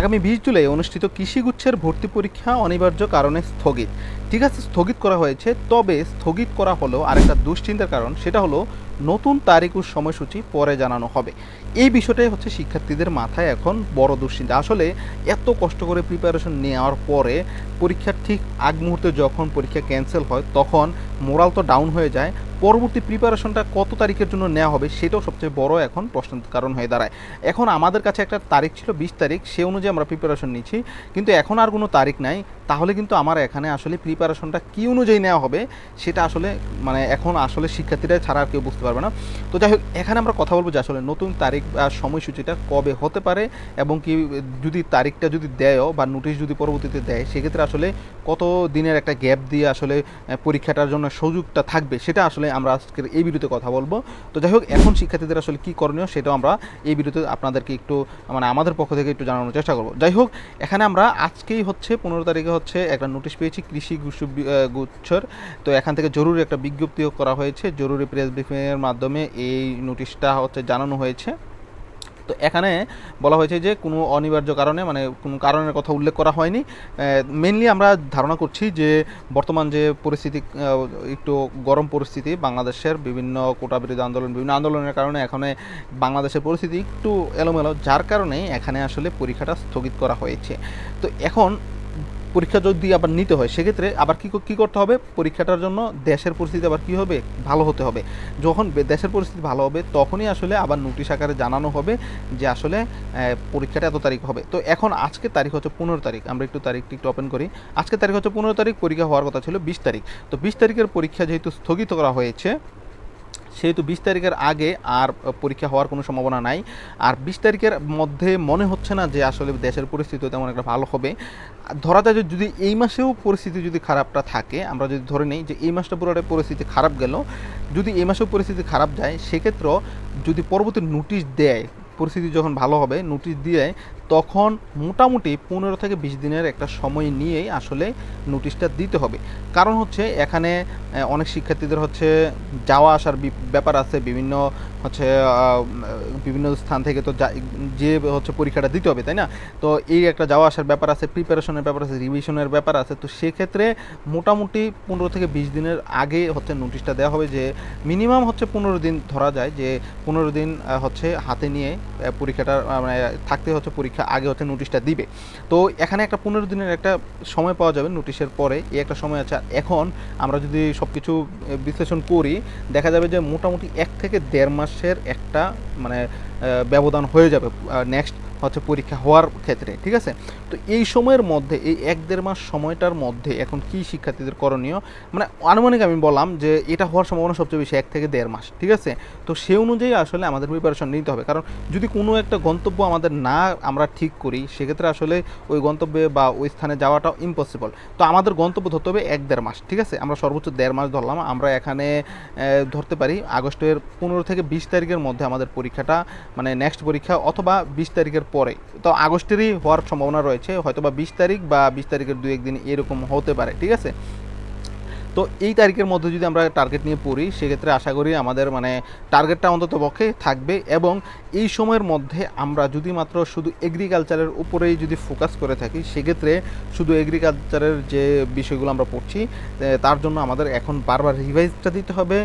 আগামী বিশ জুলাই অনুষ্ঠিত কৃষিগুচ্ছের ভর্তি পরীক্ষা অনিবার্য কারণে স্থগিত। ঠিক আছে, স্থগিত করা হয়েছে, তবে স্থগিত করা হলো আরেকটা দুশ্চিন্তার কারণ, সেটা হলো নতুন তারিখ ও সময়সূচি পরে জানানো হবে। এই বিষয়টাই হচ্ছে শিক্ষার্থীদের মাথায় এখন বড় দুশ্চিন্তা। আসলে এত কষ্ট করে প্রিপারেশন নেওয়ার পরে পরীক্ষার ঠিক আগ মুহূর্তে যখন পরীক্ষা ক্যান্সেল হয়, তখন মোরাল তো ডাউন হয়ে যায় পরবর্তী প্রিপারেশনটা কত তারিখের জন্য নেওয়া হবে সেটাও সবচেয়ে বড় এখন প্রশ্নের কারণ হয়ে দাঁড়ায়। এখন আমাদের কাছে একটা তারিখ ছিল বিশ তারিখ, সে অনুযায়ী আমরা প্রিপারেশন নিচ্ছি। কিন্তু এখন আর কোনো তারিখ নাই। তাহলে কিন্তু আমার এখানে আসলে প্রিপারেশনটা কী অনুযায়ী নেওয়া হবে সেটা আসলে মানে এখন আসলে শিক্ষার্থীরা ছাড়া আর কেউ বুঝতে পারবে না। তো যাই হোক, এখানে আমরা কথা বলব যে আসলে নতুন তারিখ বা সময়সূচিটা কবে হতে পারে এবং কি যদি তারিখটা যদি দেয়ও বা নোটিশ যদি পরবর্তীতে দেয়, সেক্ষেত্রে আসলে কত দিনের একটা গ্যাপ দিয়ে আসলে পরীক্ষাটার জন্য সুযোগটা থাকবে সেটা আসলে আমরা আজকের এই ভিডিওতে কথা বলব। তো যাই হোক, এখন শিক্ষার্থীদের আসলে কী করণীয় সেটাও আমরা এই ভিডিওতে আপনাদেরকে একটু মানে আমাদের পক্ষ থেকে একটু জানানোর চেষ্টা করব। যাই হোক, এখানে আমরা আজকেই হচ্ছে পনেরো তারিখে হচ্ছে একটা নোটিশ পেয়েছি কৃষি গুচ্ছ, গুচ্ছর। তো এখান থেকে জরুরি একটা বিজ্ঞপ্তিও করা হয়েছে। জরুরি প্রেস ব্রিফিংয়ের মাধ্যমে এই নোটিশটা হচ্ছে জানানো হয়েছে। তো এখানে বলা হয়েছে যে কোনো অনিবার্য কারণে মানে কোনো কারণের কথা উল্লেখ করা হয়নি। মেনলি আমরা ধারণা করছি যে বর্তমান যে পরিস্থিতি একটু গরম পরিস্থিতি, বাংলাদেশের বিভিন্ন কোটা বিরোধী আন্দোলন, বিভিন্ন আন্দোলনের কারণে এখানে বাংলাদেশের পরিস্থিতি একটু এলোমেলো, যার কারণে এখানে আসলে পরীক্ষাটা স্থগিত করা হয়েছে। তো এখন পরীক্ষা যদি আবার নিতে হয়, সেক্ষেত্রে আবার কী কী করতে হবে? পরীক্ষাটার জন্য দেশের পরিস্থিতি আবার কী হবে? ভালো হতে হবে। যখন দেশের পরিস্থিতি ভালো হবে, তখনই আসলে আবার নোটিশ আকারে জানানো হবে যে আসলে পরীক্ষাটা এত তারিখ হবে। তো এখন আজকে তারিখ হচ্ছে পনেরো তারিখ। আমরা একটু তারিখটি একটু ওপেন করি। আজকে তারিখ হচ্ছে পনেরো তারিখ, পরীক্ষা হওয়ার কথা ছিল বিশ তারিখ। তো বিশ তারিখের পরীক্ষা যেহেতু স্থগিত করা হয়েছে সেহেতু বিশ তারিখের আগে আর পরীক্ষা হওয়ার কোনো সম্ভাবনা নাই। আর বিশ তারিখের মধ্যে মনে হচ্ছে না যে আসলে দেশের পরিস্থিতি তেমন একটা ভালো হবে। ধরা যায় যদি এই মাসেও পরিস্থিতি যদি খারাপটা থাকে, আমরা যদি ধরে নিই যে এই মাসটা পুরোটা পরিস্থিতি খারাপ গেল, যদি এই মাসেও পরিস্থিতি খারাপ যায়, সেক্ষেত্রেও যদি পরবর্তী নোটিশ দেয়, পরিস্থিতি যখন ভালো হবে, নোটিশ দিয়ে তখন মোটামুটি পনেরো থেকে বিশ দিনের একটা সময় নিয়েই আসলে নোটিশটা দিতে হবে। কারণ হচ্ছে এখানে অনেক শিক্ষার্থীদের হচ্ছে যাওয়া আসার ব্যাপার আছে, বিভিন্ন হচ্ছে বিভিন্ন স্থান থেকে তো যা- হচ্ছে পরীক্ষাটা দিতে হবে, তাই না? তো এই একটা যাওয়া আসার ব্যাপার আছে প্রিপারেশনের ব্যাপার আছে রিভিশনের ব্যাপার আছে, তো সেক্ষেত্রে মোটামুটি পনেরো থেকে বিশ দিনের আগে হচ্ছে নোটিশটা দেওয়া হবে যে মিনিমাম হচ্ছে পনেরো দিন ধরা যায় যে, পনেরো দিন হচ্ছে হাতে নিয়ে পরীক্ষাটা মানে থাকতে হচ্ছে পরীক্ষা আগে হচ্ছে নোটিশটা দিবে। তো এখানে একটা পনেরো দিনের একটা সময় পাওয়া যাবে নোটিশের পরে, এই একটা সময় আছে। এখন আমরা যদি সব কিছু বিশ্লেষণ করি, দেখা যাবে যে মোটামুটি এক থেকে দেড় মাসের একটা মানে ব্যবধান হয়ে যাবে নেক্সট হচ্ছে পরীক্ষা হওয়ার ক্ষেত্রে, ঠিক আছে? তো এই সময়ের মধ্যে, এই এক দেড় মাস সময়টার মধ্যে এখন কি শিক্ষার্থীদের করণীয়? মানে আনুমানিক আমি বললাম যে, এটা হওয়ার সম্ভাবনা সবচেয়ে বেশি, এক থেকে দেড় মাস, ঠিক আছে? তো সে অনুযায়ী আসলে আমাদের প্রিপারেশন নিতে হবে। কারণ যদি কোনো একটা গন্তব্য আমাদের না আমরা ঠিক করি, সেক্ষেত্রে আসলে ওই গন্তব্যে বা ওই স্থানে যাওয়াটা ইম্পসিবল তো আমাদের গন্তব্য ধরতে হবে এক দেড় মাস, ঠিক আছে? আমরা সর্বোচ্চ দেড় মাস ধরলাম। আমরা এখানে ধরতে পারি আগস্টের পনেরো থেকে বিশ তারিখের মধ্যে আমাদের পরীক্ষাটা মানে নেক্সট পরীক্ষা অথবা বিশ তারিখের পরে। তো আগস্টেরই হওয়ার সম্ভাবনা রয়েছে হয়তো বা বিশ তারিখ বা বিশ তারিখের দু একদিন এরকম হতে পারে, ঠিক আছে? তো এই তারিখের মধ্যে যদি আমরা টার্গেট নিয়ে পড়ি, সেক্ষেত্রে আশা করি আমাদের মানে টার্গেটটা অন্তত পক্ষে থাকবে এবং এই সময়ের মধ্যে আমরা যদি মাত্র শুধু এগ্রিকালচারের উপরেই যদি ফোকাস করে থাকি, সেক্ষেত্রে শুধু এগ্রিকালচারের যে বিষয়গুলো আমরা পড়ছি তার জন্য আমাদের এখন বারবার রিভাইজটা দিতে হবে,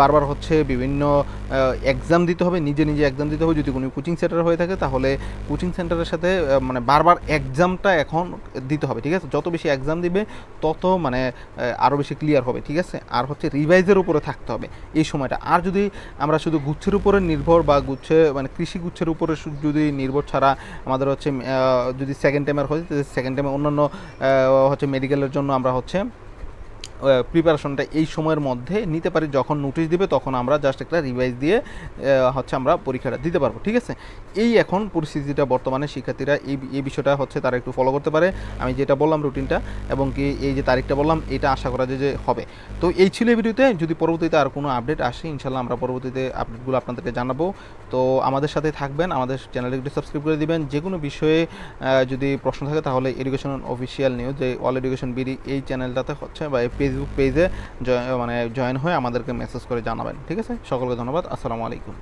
বারবার হচ্ছে বিভিন্ন এক্সাম দিতে হবে, নিজে নিজে এক্সাম দিতে হবে। যদি কোনো কোচিং সেন্টার হয়ে থাকে, তাহলে কোচিং সেন্টারের সাথে মানে বারবার এক্সামটা এখন দিতে হবে, ঠিক আছে? যত বেশি এক্সাম দিবে, তত মানে আরও বেশি ক্লিয়ার হবে, ঠিক আছে? আর হচ্ছে রিভাইজের উপরে থাকতে হবে। এই সময়টা। আর যদি আমরা শুধু গুচ্ছের উপরে নির্ভর বা গুচ্ছে মানে কৃষি গুচ্ছের উপরে যদি নির্ভর ছাড়া আমাদের হচ্ছে যদি সেকেন্ড টাইমের হয় সেকেন্ড টাইমে অন্যান্য হচ্ছে মেডিকেলের জন্য আমরা হচ্ছে প্রিপারেশনটা এই সময়ের মধ্যে নিতে পারি। যখন নোটিশ দিবে, তখন আমরা জাস্ট একটা রিভাইজ দিয়ে হচ্ছে আমরা পরীক্ষাটা দিতে পারব, ঠিক আছে? এই এখন পরিস্থিতিটা বর্তমানে শিক্ষার্থীরা এই এই বিষয়টা হচ্ছে তারা একটু ফলো করতে পারে। আমি যেটা বললাম রুটিনটা এবং কি এই যে তারিখটা বললাম, এটা আশা করা যায় যে হবে। তো এই ছিল ভিডিওতে। যদি পরবর্তীতে আর কোনো আপডেট আসে ইনশাল্লাহ আমরা পরবর্তীতে আপডেটগুলো আপনাদেরকে জানাব। তো আমাদের সাথে থাকবেন, আমাদের চ্যানেলটি সাবস্ক্রাইব করে দিবেন। যে কোনো বিষয়ে যদি প্রশ্ন থাকে, তাহলে এডুকেশন অফিসিয়াল নিউজ যে অল এডুকেশন বিডি এই চ্যানেলটাতে হচ্ছে বা এই ফেসবুক পেজে মানে জয়েন হয়ে আমাদেরকে মেসেজ করে জানাবেন। ঠিক আছে? সকলকে ধন্যবাদ। আসসালামু আলাইকুম।